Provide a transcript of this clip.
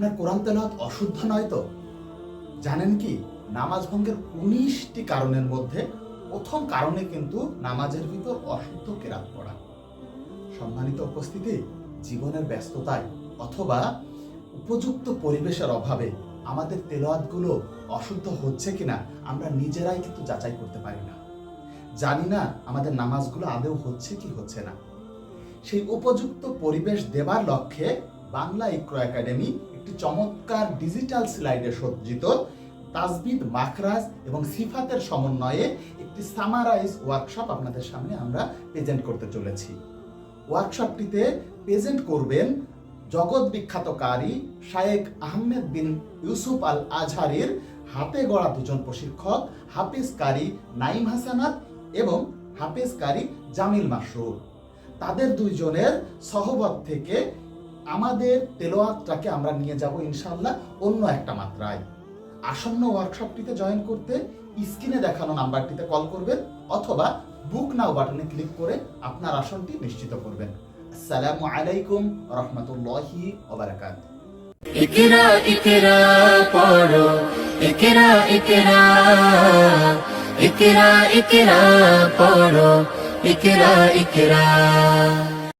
আপনার কোরআন তেলাওয়াত অশুদ্ধ নয় তো? জানেন কি, নামাজ ভঙ্গের উনিশটি কারণের মধ্যে প্রথম কারণে কিন্তু নামাজের ভিতর অশুদ্ধ কেরাত পড়া। সম্মানিত উপস্থিতি, জীবনের ব্যস্ততায় অথবা উপযুক্ত পরিবেশের অভাবে আমাদের তেলাওয়াতগুলো অশুদ্ধ হচ্ছে কিনা আমরা নিজেরাই কিন্তু যাচাই করতে পারি না। জানি না আমাদের নামাজগুলো আদৌ হচ্ছে কি হচ্ছে না। সেই উপযুক্ত পরিবেশ দেবার লক্ষ্যে বাংলা ইক্রো একাডেমি একটি চমৎকার ডিজিটাল স্লাইডে সজ্জিত তাজবিদ মাখরাজ এবং সিফাতের সমন্বয়ে একটি সামারাইজ ওয়ার্কশপ আপনাদের সামনে আমরা প্রেজেন্ট করতে চলেছি। ওয়ার্কশপটিতে প্রেজেন্ট করবেন জগৎ বিখ্যাত কারি শায়েক আহমেদ বিন ইউসুফ আল আজহারির হাতে গড়া দুজন প্রশিক্ষক হাফিজ কারি নাইম হাসানাত এবং হাফিজ কারি জামিল মাসুর তাদের দুইজনের সহবত থেকে আমাদের তেলোয়াতটাকে আমরা নিয়ে যাব ইনশাল্লাহ অন্য একটা মাত্রায়। আসন্ন ওয়ার্কশপটিতে জয়েন করতে স্ক্রিনে দেখানো নাম্বারটিতে কল করবেন অথবা বুক নাও বাটনে ক্লিক করে আপনার আসনটি নিশ্চিত করবেন। আসসালামু আলাইকুম রহমতুল্লাহি ওবারাকাত। ইকরা ইকরা, পড়ো। ইকরা ইকরা ইকরা ইকরা, পড়ো। ইকরা ইকরা।